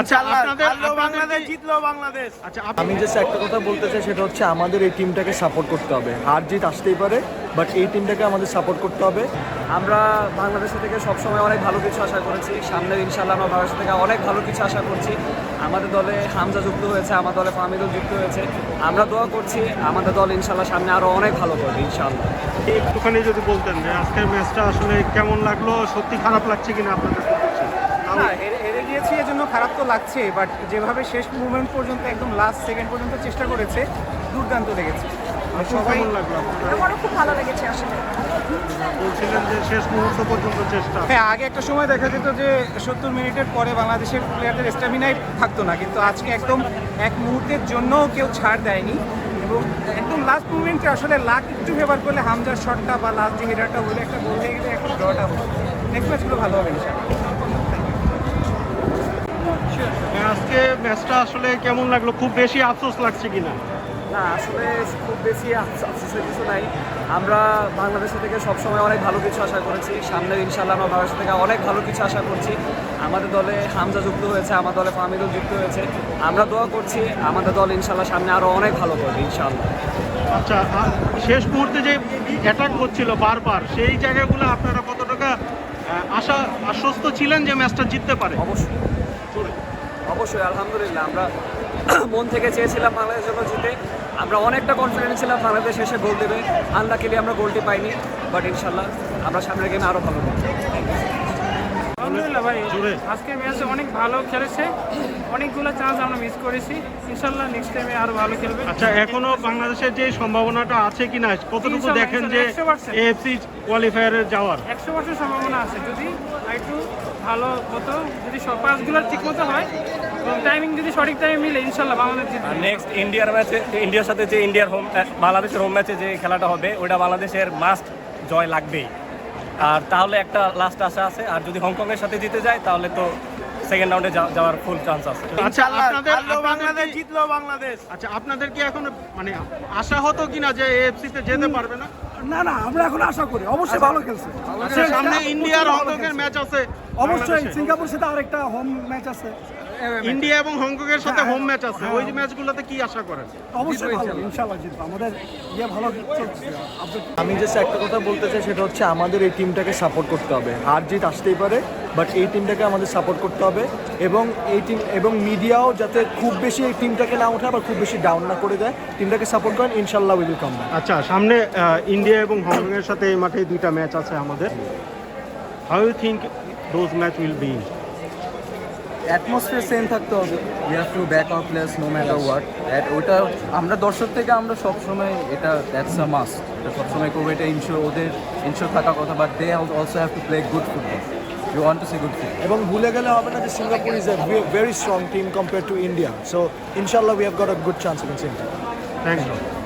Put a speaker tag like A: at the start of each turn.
A: আচ্ছা
B: বাংলাদেশ
A: আচ্ছা
C: আমি জাস্ট একটা কথা বলতে চাই সেটা হচ্ছে আমাদের এই টিমটাকে সাপোর্ট করতে হবে। হার জিত আসতেই পারে বাট এই টিমটাকে আমাদের সাপোর্ট করতে হবে।
D: আমরা বাংলাদেশ থেকে সবসময় অনেক ভালো কিছু আশা করেছি। সামনে ইনশাল্লাহ আমরা বাংলাদেশ থেকে অনেক ভালো কিছু আশা করছি। আমাদের দলে হামজা যুক্ত হয়েছে আমার দলে ফামিদুল যুক্ত হয়েছে। আমরা দোয়া করছি আমাদের দল ইনশাল্লাহ সামনে আরও অনেক ভালো করবে ইনশাল্লাহ
A: একটুখানি যদি বলতেন যে আজকের ম্যাচটা আসলে কেমন লাগল? সত্যি খারাপ লাগছে কিনা আপনাদের?
E: না হেরে গিয়েছি এজন্য খারাপ তো লাগছে বাট যেভাবে শেষ মুভমেন্ট পর্যন্ত একদম লাস্ট সেকেন্ড পর্যন্ত চেষ্টা করেছে দুর্দান্ত লেগেছে। সবাই?
F: আমারও খুব ভালো লেগেছে আসলে।
A: বলছিলেন যে শেষ মুহূর্ত পর্যন্ত চেষ্টা।
E: হ্যাঁ আগে একটা সময় দেখা যেত যে সত্তর মিনিটের পরে বাংলাদেশের প্লেয়ারদের স্ট্যামিনাই থাকতো না কিন্তু আজকে একদম এক মুহূর্তের জন্য কেউ ছাড় দেয়নি। এবং একদম লাস্ট মুভমেন্টে আসলে লাক একটু ফেভার করলে হামজার শটটা বা লাস্ট যে হেডারটা হলে একটা গোল হয়ে গেলে একটা ড্রটা হলো নেক্সট ম্যাচগুলো ভালো হবে ইনশাআল্লাহ।
A: আজকে ম্যাচটা আসলে কেমন লাগল? খুব বেশি আফসোস লাগছে কিনা?
D: না আসলে খুব বেশি আফস- আফসোসের কিছু নাই। আমরা বাংলাদেশ থেকে সবসময় অনেক ভালো কিছু আশা করেছি। সামনে ইনশাল্লাহ আমরা বাংলাদেশ থেকে অনেক ভালো কিছু আশা করছি। আমাদের দলে হামজা যুক্ত হয়েছে আমার দলে ফামিদুল যুক্ত হয়েছে। আমরা দোয়া করছি আমাদের দল ইনশাল্লাহ সামনে আরও অনেক ভালো করবে ইনশাল্লাহ
A: আচ্ছা শেষ মুহূর্তে যে অ্যাটাক হচ্ছিল বারবার সেই জায়গাগুলো আপনারা কতটুকু আহ, আশা আশ্বস্ত ছিলেন যে ম্যাচটা জিততে পারে?
D: অবশ্যই। অবশ্যই আলহামদুলিল্লাহ আমরা মন থেকে চেয়েছিলাম বাংলাদেশ জন্য জিতে। আমরা অনেকটা কনফিডেন্ট ছিলাম বাংলাদেশ এসে গোল দেবে। আনলাকিলি আমরা গোলটি পাইনি বাট ইনশাল্লাহ আমরা সামনের গেমে আরও ভালো করব।
G: আলহামদুলিল্লাহ ভাই
A: জোরে।
G: আজকের ম্যাচে অনেক ভালো খেলেছে। অনেকগুলো চান্স আমরা মিস করেছি। ইনশাল্লাহ নেক্সট টাইমে আরও ভালো খেলবে।
A: আচ্ছা এখনও বাংলাদেশের যে সম্ভাবনাটা আছে কিনা কতটুকু দেখেন যে
G: ইনশাল্লাহ, 100%
A: এএফসি কোয়ালিফায়ারে যাওয়ার?
G: একশো পার্সেন্ট সম্ভাবনা আছে। যদি একটু ভালো মতো যদি সব পাসগুলো ঠিক মতো হয় এবং টাইমিং যদি সঠিক টাইমে মিলে ইনশাল্লাহ বাংলাদেশ জিতবে।
H: নেক্সট ইন্ডিয়ার ম্যাচে ইন্ডিয়ার সাথে যে ইন্ডিয়ার হোম বাংলাদেশের হোম ম্যাচে যে খেলাটা হবে ওটা বাংলাদেশের মাস্ট জয় লাগবেই। আর তাহলে একটা লাস্ট আশা আছে আর যদি হংকংয়ের সাথে জিতে যায় তাহলে তো সেকেন্ড রাউন্ডে যাওয়ার ফুল চান্স আছে।
A: আচ্ছা আপনাদের
B: বাংলাদেশ জিতলেও বাংলাদেশ।
A: আচ্ছা আপনাদের কি এখন মানে আশা হতো কিনা যে এএফসি তে যেতে পারবে না?
I: না না আমরা এখন আশা করি। অবশ্যই ভালো খেলছে।
A: আচ্ছা সামনে ইন্ডিয়ার হংকং
I: এর
A: ম্যাচ আছে।
I: অবশ্যই সিঙ্গাপুর সাথে আরেকটা হোম ম্যাচ আছে।
A: ইন্ডিয়া এবং হংকংয়ের সাথে
I: হ্যাঁ,
A: হোম ম্যাচ আছে।
I: হ্যাঁ।
A: ওই ম্যাচগুলোতে কি আশা করেন?
I: অবশ্যই ভালো ইনশাআল্লাহ জিতবো। আমাদের ইয়ে ভালো চলছে।
C: আমি জাস্ট একটা কথা বলতে চাই সেটা হচ্ছে আমাদের এই টিমটাকে সাপোর্ট করতে হবে। হার জিত আসতেই পারে বাট এই টিমটাকে আমাদের সাপোর্ট করতে হবে। এবং এই টিম এবং মিডিয়াও যাতে খুব বেশি এই টিমটাকে না ওঠে আবার খুব বেশি ডাউন না করে দেয় টিমটাকে সাপোর্ট করেন ইনশাল্লাহ উইল কাম
A: আচ্ছা সামনে ইন্ডিয়া এবং হংকংয়ের সাথে এই মাঠে দুইটা ম্যাচ আছে আমাদের। How you think those match will be
J: atmosphere same থাকতে হবে। We have to back our players no matter what at ওটা আমরা দর্শক থেকে আমরা সবসময় এটা দ্যাটস আ মাস্ট এটা সবসময় করব এটা ইনশোর ওদের ইনশোর থাকা কথা but they also have to play good football you want to see good football
C: এবং ভুলে গেলে হবে না যে Singapore is a very strong team compare to India so ইনশাল্লাহ we have got a good chance in India
A: thank you